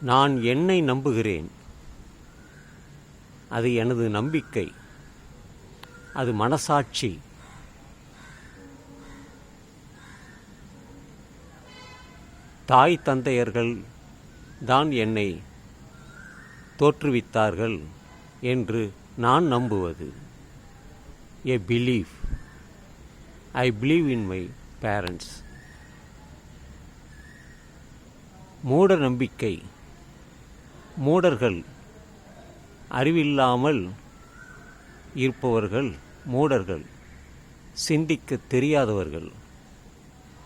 நான் என்னை நம்புகிறேன். அது எனது நம்பிக்கை. அது மனசாட்சி. தாய் தந்தையர்கள் தான் என்னை தோற்றுவித்தார்கள் என்று நான் நம்புவது. A belief I believe in my parents மூட நம்பிக்கை. மூடர்கள் அறிவில்லாமல் இருப்பவர்கள் மூடர்கள் சிந்திக்க தெரியாதவர்கள்.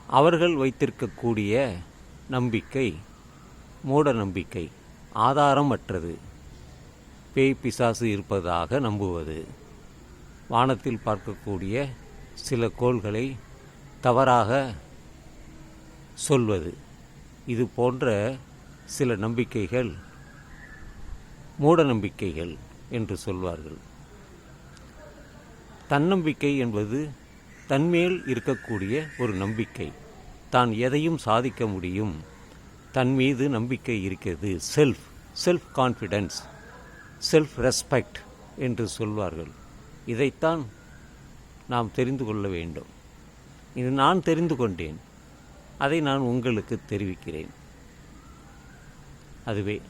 அவர்கள் வைத்திருக்கக்கூடிய நம்பிக்கை மூட நம்பிக்கை ஆதாரமற்றது. பேய் பிசாசு இருப்பதாக நம்புவது. வானத்தில் பார்க்கக்கூடிய சில கோள்களை தவறாக சொல்வது. இது போன்ற சில நம்பிக்கைகள் மூட நம்பிக்கைகள் என்று சொல்வார்கள். தன்னம்பிக்கை என்பது தன்மேல் இருக்கக்கூடிய ஒரு நம்பிக்கை. தான் எதையும் சாதிக்க முடியும். தன் மீது நம்பிக்கை இருக்கிறது. Self self confidence self respect என்று சொல்வார்கள். இதைத்தான் நாம் தெரிந்து கொள்ள வேண்டும். இது நான் தெரிந்து கொண்டேன். அதை நான் உங்களுக்கு தெரிவிக்கிறேன். அதுவே